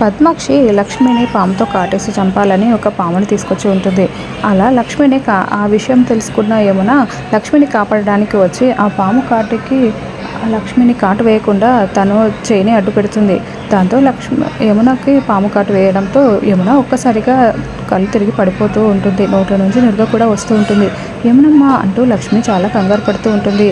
పద్మాక్షి లక్ష్మిని పాముతో కాటేసి చంపాలని ఒక పాముని తీసుకొచ్చి ఉంటుంది. అలా లక్ష్మిని కా ఆ విషయం తెలుసుకున్న యమున లక్ష్మిని కాపాడడానికి వచ్చి ఆ పాము కాటుకి లక్ష్మిని కాటు వేయకుండా తను చేయిని అడ్డు పెడుతుంది దాంతో లక్ష్మి యమునకి పాము కాటు వేయడంతో యమున ఒక్కసారిగా కళ్ళు తిరిగి పడిపోతూ ఉంటుంది. నోట్ల నుంచి నిరుగ కూడా వస్తూ ఉంటుంది. ఏమనమ్మా అంటూ లక్ష్మి చాలా కంగారు పడుతూ ఉంటుంది.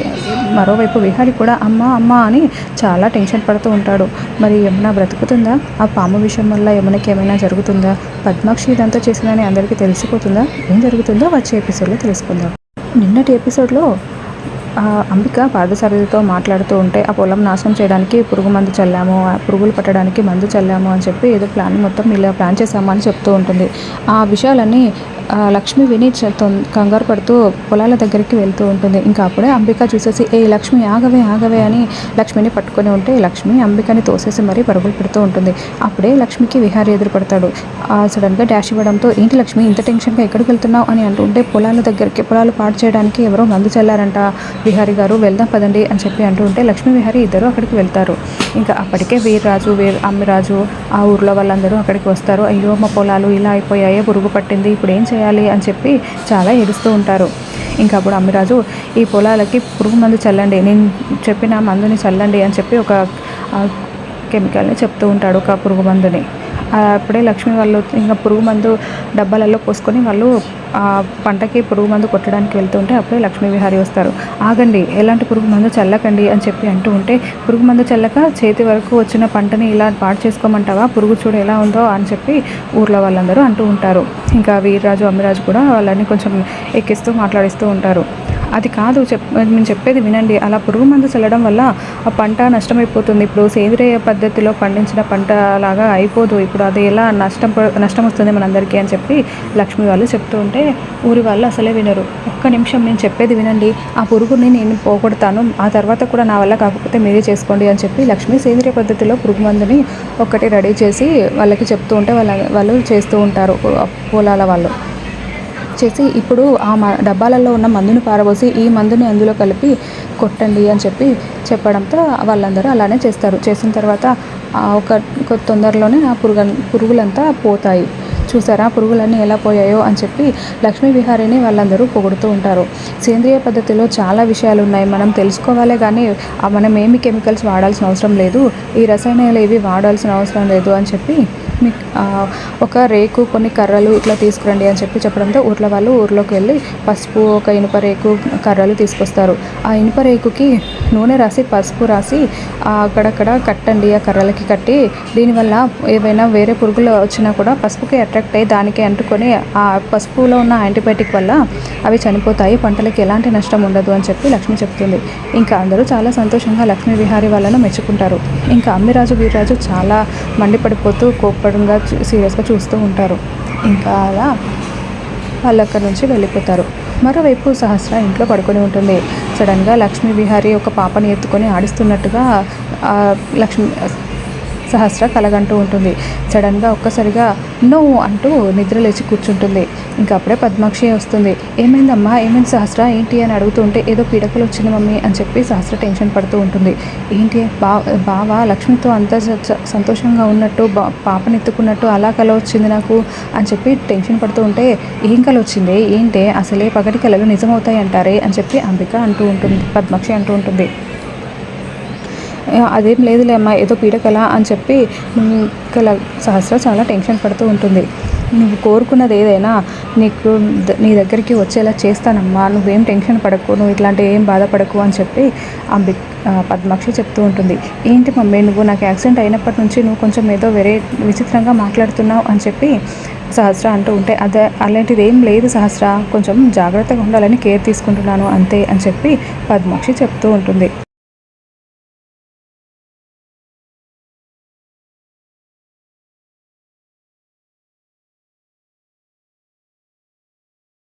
మరోవైపు విహారి కూడా అమ్మ అమ్మ అని చాలా టెన్షన్ పడుతూ ఉంటాడు. మరి యమున బ్రతుకుతుందా? ఆ పాము విషయం వల్ల యమునకి ఏమైనా జరుగుతుందా? పద్మాక్షి ఇదంతా చేసిందని అందరికీ తెలిసిపోతుందా? ఏం జరుగుతుందో వచ్చే ఎపిసోడ్లో తెలుసుకుందాం. నిన్నటి ఎపిసోడ్లో అంబిక పార్థసారథితో మాట్లాడుతూ ఉంటే ఆ పొలం నాశనం చేయడానికి పురుగు మందు చల్లాము ఆ పురుగులు పట్టడానికి మందు చల్లాము అని చెప్పి ఏదో ప్లాన్ మొత్తం ఇలా ప్లాన్ చేసాము అని చెప్తూ ఉంటుంది. ఆ విషయాలన్నీ లక్ష్మి విని తొం- కంగారు పడుతూ పొలాల దగ్గరికి వెళ్తూ ఉంటుంది. ఇంకా అప్పుడే అంబిక చూసేసి ఏ లక్ష్మి ఆగవే ఆగవే అని లక్ష్మిని పట్టుకొని ఉంటే లక్ష్మి అంబికని తోసేసి మరీ పరుగులు పెడుతూ ఉంటుంది. అప్పుడే లక్ష్మికి విహారీ ఎదురుపడతాడు. సడన్గా డాష్ ఇవ్వడంతో ఏంటి లక్ష్మి ఇంత టెన్షన్గా ఎక్కడికి వెళ్తున్నావు? అని అంటుంటే పొలాల దగ్గరికి పొలాలు పాడు చేయడానికి ఎవరో మందు చల్లారంట. విహారి గారు వెళ్దాం పదండి అని చెప్పి అంటూ ఉంటే లక్ష్మీ విహారి ఇద్దరు అక్కడికి వెళ్తారు. ఇంకా అప్పటికే వీర్రాజు వీర్ అమ్మిరాజు ఆ ఊర్లో వాళ్ళందరూ అక్కడికి వస్తారు. అయ్యో మా పొలాలు ఇలా అయిపోయాయే పురుగు పట్టింది ఇప్పుడు ఏం చేయాలి? అని చెప్పి చాలా ఏడుస్తూ ఉంటారు. ఇంకా అప్పుడు అమ్మిరాజు ఈ పొలాలకి పురుగు మందు చల్లండి నేను చెప్పిన మందుని చల్లండి అని చెప్పి ఒక కెమికల్ని చెప్తూ ఉంటాడు ఒక పురుగు మందుని. అప్పుడే లక్ష్మి వాళ్ళు ఇంకా పురుగు మందు డబ్బాలలో పోసుకొని వాళ్ళు ఆ పంటకి పురుగు మందు కొట్టడానికి వెళ్తుంటే అప్పుడే లక్ష్మీ విహారీ వస్తారు. ఆగండి ఎలాంటి పురుగు మందు చల్లకండి అని చెప్పి అంటూ ఉంటే పురుగు మందు చల్లక చేతి వరకు వచ్చిన పంటని ఇలా పాడు చేసుకోమంటావా? పురుగు చూడు ఎలా ఉందో అని చెప్పి ఊర్లో వాళ్ళందరూ అంటూ ఉంటారు. ఇంకా వీర్రాజు అమ్మిరాజు కూడా వాళ్ళని కొంచెం ఎక్కిస్తూ మాట్లాడిస్తూ ఉంటారు. అది కాదు చెప్ నేను చెప్పేది వినండి. అలా పురుగు మందు చల్లడం వల్ల ఆ పంట నష్టమైపోతుంది. ఇప్పుడు సేంద్రియ పద్ధతిలో పండించిన పంట లాగా అయిపోదు. ఇప్పుడు అది ఎలా నష్టం నష్టం వస్తుంది మనందరికీ అని చెప్పి లక్ష్మి వాళ్ళు చెప్తూ ఉంటే ఊరి వాళ్ళు అసలే వినరు. ఒక్క నిమిషం నేను చెప్పేది వినండి. ఆ పురుగుని నేను పోగొడతాను. ఆ తర్వాత కూడా నా వల్ల కాకపోతే మీరే చేసుకోండి అని చెప్పి లక్ష్మి సేంద్రియ పద్ధతిలో పురుగు మందుని ఒక్కటి రెడీ చేసి వాళ్ళకి చెప్తూ ఉంటే వాళ్ళ వాళ్ళు చేస్తూ ఉంటారు. పొలాల వాళ్ళు. చేసి ఇప్పుడు ఆ డబ్బాలలో ఉన్న మందును పారబోసి ఈ మందుని అందులో కలిపి కొట్టండి అని చెప్పి చెప్పడంతో వాళ్ళందరూ అలానే చేస్తారు. చేసిన తర్వాత ఒక తొందరలోనే ఆ పురుగు పురుగులంతా పోతాయి. చూసారా? పురుగులన్నీ ఎలా పోయాయో అని చెప్పి లక్ష్మీ విహారిని వాళ్ళందరూ పొగుడుతూ ఉంటారు. సేంద్రియ పద్ధతిలో చాలా విషయాలు ఉన్నాయి మనం తెలుసుకోవాలే కానీ మనం ఏమి కెమికల్స్ వాడాల్సిన అవసరం లేదు. ఈ రసాయనాలు ఏవి వాడాల్సిన అవసరం లేదు అని చెప్పి మీకు ఒక రేకు కొన్ని కర్రలు ఇట్లా తీసుకురండి అని చెప్పి చెప్పడంతో ఊర్లో వాళ్ళు ఊర్లోకి వెళ్ళి పసుపు ఒక ఇనుప రేకు కర్రలు తీసుకొస్తారు. ఆ ఇనుప రేకుకి నూనె రాసి పసుపు రాసి అక్కడక్కడ కట్టండి ఆ కర్రలకి కట్టి దీనివల్ల ఏవైనా వేరే పురుగులు వచ్చినా కూడా పసుపుకి అట్రాక్ట్ అయ్యి దానికి అంటుకొని ఆ పసుపులో ఉన్న యాంటీబయాటిక్ వల్ల అవి చనిపోతాయి పంటలకి ఎలాంటి నష్టం ఉండదు అని చెప్పి లక్ష్మి చెప్తుంది. ఇంకా అందరూ చాలా సంతోషంగా లక్ష్మీ విహారీ వాళ్ళను మెచ్చుకుంటారు. ఇంకా అమ్మిరాజు వీర్రాజు చాలా మండిపడిపోతూ కోప్పడంగా సీరియస్గా చూస్తూ ఉంటారు. ఇంకా అలా వాళ్ళు అక్కడి నుంచి వెళ్ళిపోతారు. మరోవైపు సహస్ర ఇంట్లో పడుకొని ఉంటుంది. సడన్గా లక్ష్మీ విహారీ ఒక పాపని ఎత్తుకొని ఆడిస్తున్నట్టుగా లక్ష్మి సహస్ర కలగంటూ ఉంటుంది. సడన్గా ఒక్కసారిగా నో అంటూ నిద్ర లేచి కూర్చుంటుంది. ఇంకా అప్పుడే పద్మాక్షి వస్తుంది. ఏమైందమ్మా? ఏమైంది సహస్ర? ఏంటి? అని అడుగుతుంటే ఏదో పీడకలు వచ్చింది మమ్మీ అని చెప్పి సహస్ర టెన్షన్ పడుతూ ఉంటుంది. ఏంటి? బా బావ? లక్ష్మితో అంత సంతోషంగా ఉన్నట్టు బా పాపని ఎత్తుకున్నట్టు అలా కల వచ్చింది నాకు అని చెప్పి టెన్షన్ పడుతూ ఉంటే ఏం కల వచ్చింది? ఏంటి? అసలే పగటి కళలు నిజమవుతాయి అంటారే అని చెప్పి అంబిక అంటూ ఉంటుంది పద్మాక్షి అంటూ ఉంటుంది. అదేం లేదులే అమ్మా ఏదో పీడకల అని చెప్పి కల సహస్ర చాలా టెన్షన్ పడుతూ ఉంటుంది. నువ్వు కోరుకున్నది ఏదైనా నీకు నీ దగ్గరికి వచ్చేలా చేస్తానమ్మా నువ్వేం టెన్షన్ పడకు నువ్వు ఇట్లాంటి ఏం బాధపడకు అని చెప్పి అంబి పద్మాక్షి చెప్తూ ఉంటుంది. ఏంటి మమ్మీ నువ్వు నాకు యాక్సిడెంట్ అయినప్పటి నుంచి నువ్వు కొంచెం ఏదో వేరే విచిత్రంగా మాట్లాడుతున్నావు అని చెప్పి సహస్ర అంటూ ఉంటే అదే అలాంటిది ఏం లేదు సహస్ర కొంచెం జాగ్రత్తగా ఉండాలని కేర్ తీసుకుంటున్నాను అంతే అని చెప్పి పద్మాక్షి చెప్తూ ఉంటుంది.